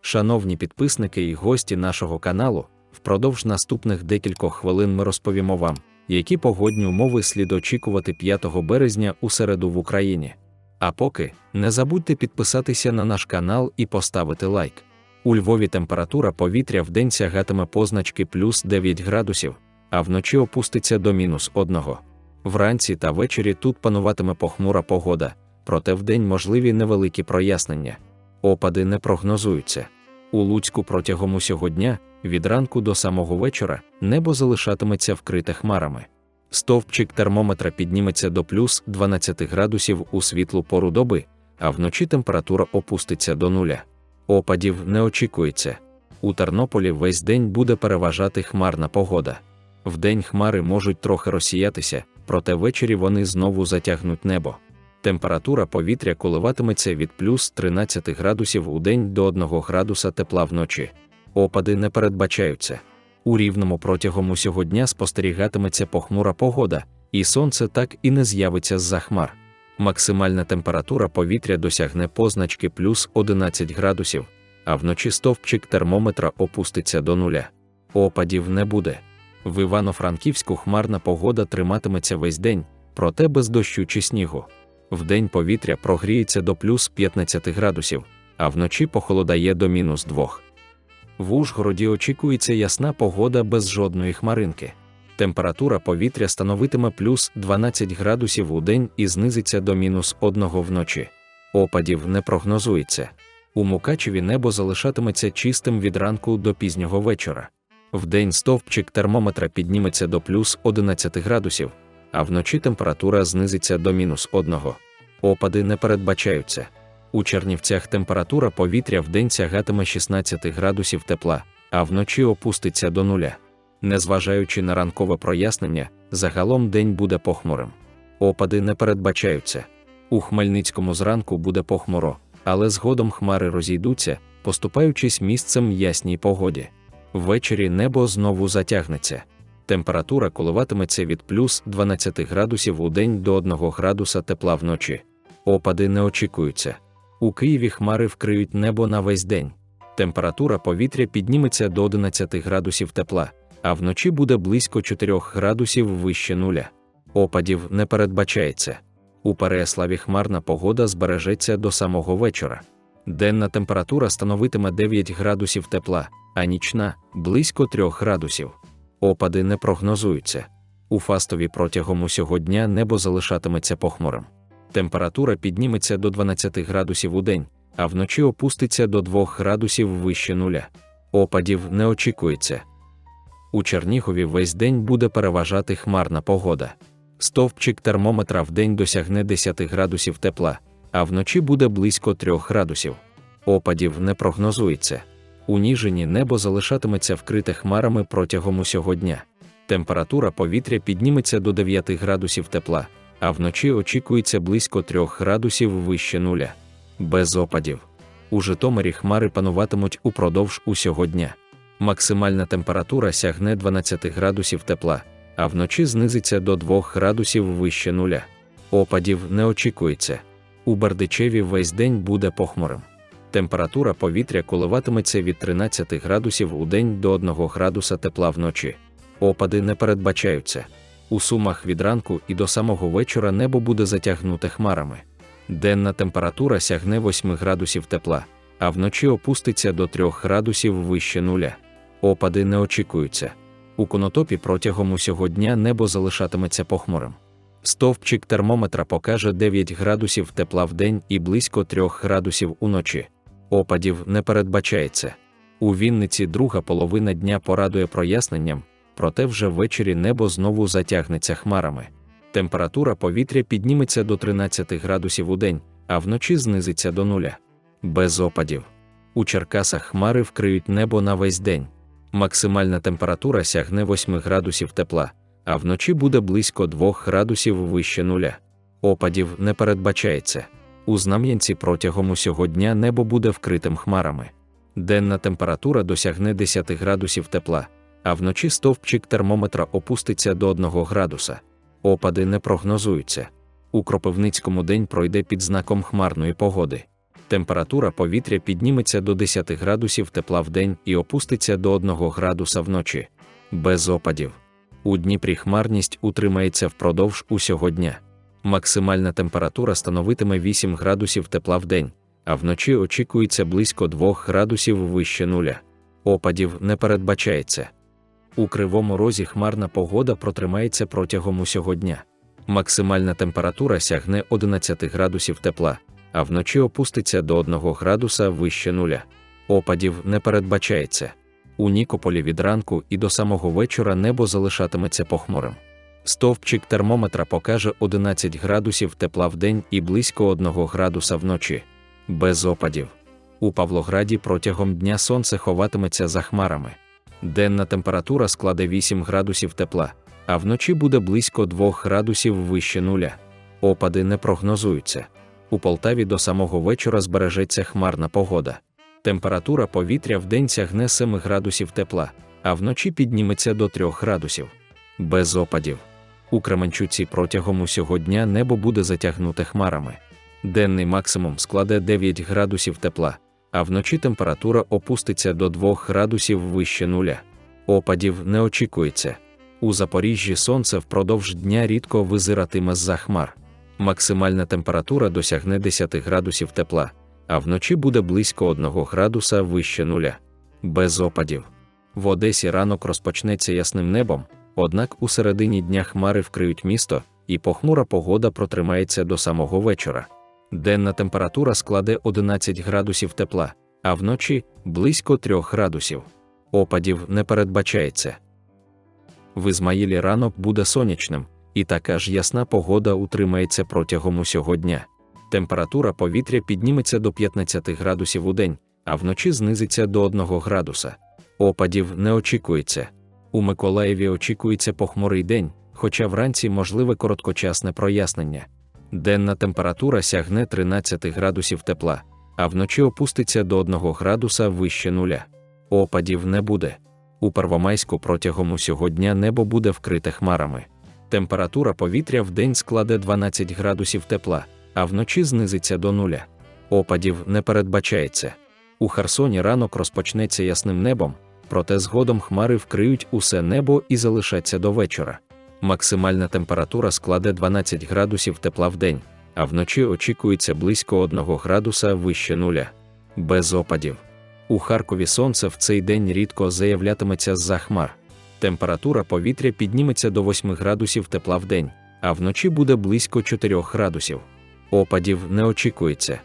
Шановні підписники і гості нашого каналу, впродовж наступних декількох хвилин ми розповімо вам, які погодні умови слід очікувати 5 березня у середу в Україні. А поки не забудьте підписатися на наш канал і поставити лайк. У Львові температура повітря в день сягатиме позначки плюс 9 градусів, а вночі опуститься до мінус 1. Вранці та ввечері тут пануватиме похмура погода, проте вдень можливі невеликі прояснення. Опади не прогнозуються. У Луцьку протягом усього дня, від ранку до самого вечора, небо залишатиметься вкрите хмарами. Стовпчик термометра підніметься до плюс 12 градусів у світлу пору доби, а вночі температура опуститься до нуля. Опадів не очікується. У Тернополі весь день буде переважати хмарна погода. Вдень хмари можуть трохи розсіятися, проте ввечері вони знову затягнуть небо. Температура повітря коливатиметься від плюс 13 градусів у день до 1 градуса тепла вночі. Опади не передбачаються. У рівному протягом усього дня спостерігатиметься похмура погода, і сонце так і не з'явиться з-за хмар. Максимальна температура повітря досягне позначки плюс 11 градусів, а вночі стовпчик термометра опуститься до нуля. Опадів не буде. В Івано-Франківську хмарна погода триматиметься весь день, проте без дощу чи снігу. Вдень повітря прогріється до плюс 15 градусів, а вночі похолодає до мінус 2. В Ужгороді очікується ясна погода без жодної хмаринки. Температура повітря становитиме плюс 12 градусів у день і знизиться до мінус 1 вночі. Опадів не прогнозується. У Мукачеві небо залишатиметься чистим від ранку до пізнього вечора. Вдень стовпчик термометра підніметься до плюс 11 градусів, а вночі температура знизиться до мінус 1. Опади не передбачаються. У Чернівцях температура повітря вдень сягатиме 16 градусів тепла, а вночі опуститься до нуля. Незважаючи на ранкове прояснення, загалом день буде похмурим. Опади не передбачаються. У Хмельницькому зранку буде похмуро, але згодом хмари розійдуться, поступаючись місцем ясній погоді. Ввечері небо знову затягнеться. Температура коливатиметься від плюс 12 градусів у день до 1 градуса тепла вночі. Опади не очікуються. У Києві хмари вкриють небо на весь день. Температура повітря підніметься до 11 градусів тепла, а вночі буде близько 4 градусів вище нуля. Опадів не передбачається. У Переяславі хмарна погода збережеться до самого вечора. Денна температура становитиме 9 градусів тепла, а нічна близько 3 градусів. Опади не прогнозуються. У Фастові протягом усього дня небо залишатиметься похмурим. Температура підніметься до 12 градусів у день, а вночі опуститься до 2 градусів вище нуля. Опадів не очікується. У Чернігові весь день буде переважати хмарна погода. Стовпчик термометра в день досягне 10 градусів тепла, а вночі буде близько 3 градусів. Опадів не прогнозується. У Ніжині небо залишатиметься вкрите хмарами протягом усього дня. Температура повітря підніметься до 9 градусів тепла, а вночі очікується близько 3 градусів вище нуля. Без опадів. У Житомирі хмари пануватимуть упродовж усього дня. Максимальна температура сягне 12 градусів тепла, а вночі знизиться до 2 градусів вище нуля. Опадів не очікується. У Бердичеві весь день буде похмурим. Температура повітря коливатиметься від 13 градусів у день до 1 градуса тепла вночі. Опади не передбачаються. У сумах від ранку і до самого вечора небо буде затягнуте хмарами. Денна температура сягне 8 градусів тепла, а вночі опуститься до 3 градусів вище нуля. Опади не очікуються. У конотопі протягом усього дня небо залишатиметься похмурим. Стовпчик термометра покаже 9 градусів тепла в день і близько 3 градусів уночі. Опадів не передбачається. У Вінниці друга половина дня порадує проясненням, проте вже ввечері небо знову затягнеться хмарами. Температура повітря підніметься до 13 градусів у день, а вночі знизиться до нуля. Без опадів. У Черкасах хмари вкриють небо на весь день. Максимальна температура сягне 8 градусів тепла, а вночі буде близько 2 градусів вище нуля. Опадів не передбачається. У Знам'янці протягом усього дня небо буде вкритим хмарами. Денна температура досягне 10 градусів тепла, а вночі стовпчик термометра опуститься до 1 градуса. Опади не прогнозуються. У Кропивницькому день пройде під знаком хмарної погоди. Температура повітря підніметься до 10 градусів тепла в день і опуститься до 1 градуса вночі. Без опадів. У Дніпрі хмарність утримається впродовж усього дня. Максимальна температура становитиме 8 градусів тепла в день, а вночі очікується близько 2 градусів вище нуля. Опадів не передбачається. У кривому розі хмарна погода протримається протягом усього дня. Максимальна температура сягне 11 градусів тепла, а вночі опуститься до 1 градуса вище нуля. Опадів не передбачається. У Нікополі від ранку і до самого вечора небо залишатиметься похмурим. Стовпчик термометра покаже 11 градусів тепла в день і близько 1 градуса вночі. Без опадів. У Павлограді протягом дня сонце ховатиметься за хмарами. Денна температура складе 8 градусів тепла, а вночі буде близько 2 градусів вище нуля. Опади не прогнозуються. У Полтаві до самого вечора збережеться хмарна погода. Температура повітря в день сягне 7 градусів тепла, а вночі підніметься до 3 градусів. Без опадів. У Кременчуці протягом усього дня небо буде затягнуте хмарами. Денний максимум складе 9 градусів тепла, а вночі температура опуститься до 2 градусів вище нуля. Опадів не очікується. У Запоріжжі сонце впродовж дня рідко визиратиме з-за хмар. Максимальна температура досягне 10 градусів тепла, а вночі буде близько 1 градуса вище нуля. Без опадів. В Одесі ранок розпочнеться ясним небом, однак у середині дня хмари вкриють місто, і похмура погода протримається до самого вечора. Денна температура складе 11 градусів тепла, а вночі близько 3 градусів. Опадів не передбачається. В Ізмаїлі ранок буде сонячним, і така ж ясна погода утримається протягом усього дня. Температура повітря підніметься до 15 градусів у день, а вночі знизиться до 1 градуса. Опадів не очікується. У Миколаєві очікується похмурий день, хоча вранці можливе короткочасне прояснення. Денна температура сягне 13 градусів тепла, а вночі опуститься до 1 градуса вище нуля. Опадів не буде. У Первомайську протягом усього дня небо буде вкрите хмарами. Температура повітря в день складе 12 градусів тепла, а вночі знизиться до нуля. Опадів не передбачається. У Херсоні ранок розпочнеться ясним небом, проте згодом хмари вкриють усе небо і залишаться до вечора. Максимальна температура складе 12 градусів тепла в день, а вночі очікується близько 1 градуса вище нуля. Без опадів. У Харкові сонце в цей день рідко заявлятиметься з-за хмар. Температура повітря підніметься до 8 градусів тепла в день, а вночі буде близько 4 градусів. Опадів не очікується.